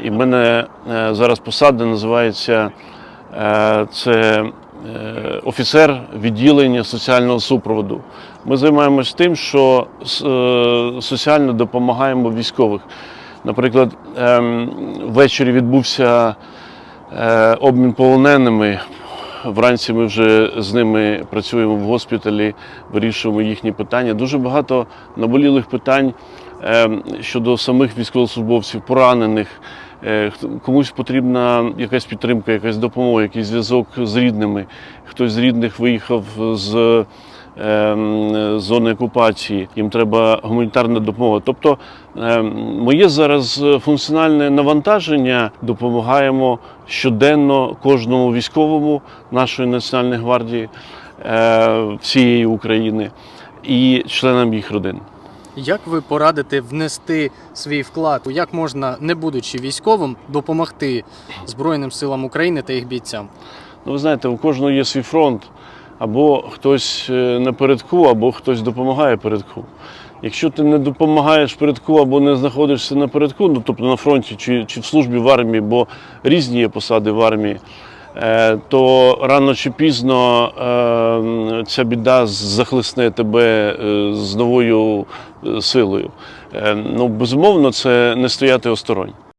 І в мене е, зараз посада називається е, це е, офіцер відділення соціального супроводу. Ми займаємось тим, що соціально допомагаємо військових. Наприклад, ем, ввечері відбувся обмін полоненими. Вранці ми вже з ними працюємо в госпіталі, вирішуємо їхні питання. Дуже багато наболілих питань щодо самих військовослужбовців, поранених. Е, Комусь потрібна якась підтримка, якась допомога, якийсь зв'язок з рідними. Хтось з рідних виїхав з ем, зони окупації, їм треба гуманітарна допомога. Тобто ем, моє зараз функціональне навантаження допомагаємо щоденно кожному військовому нашої національної гвардії е, всієї України і членам їх родин. Як ви порадите внести свій вклад? Як можна, не будучи військовим, допомогти Збройним силам України та їх бійцям? Ну, ви знаєте, у кожного є свій фронт. Або хтось е, напередку, або хтось допомагає передку. Якщо ти не допомагаєш передку або не знаходишся напередку, ну тобто на фронті чи, чи в службі в армії, бо різні є посади в армії, то рано чи пізно е, ця біда захлисне тебе е, з новою е, силою. Е, Ну, безумовно, це не стояти осторонь.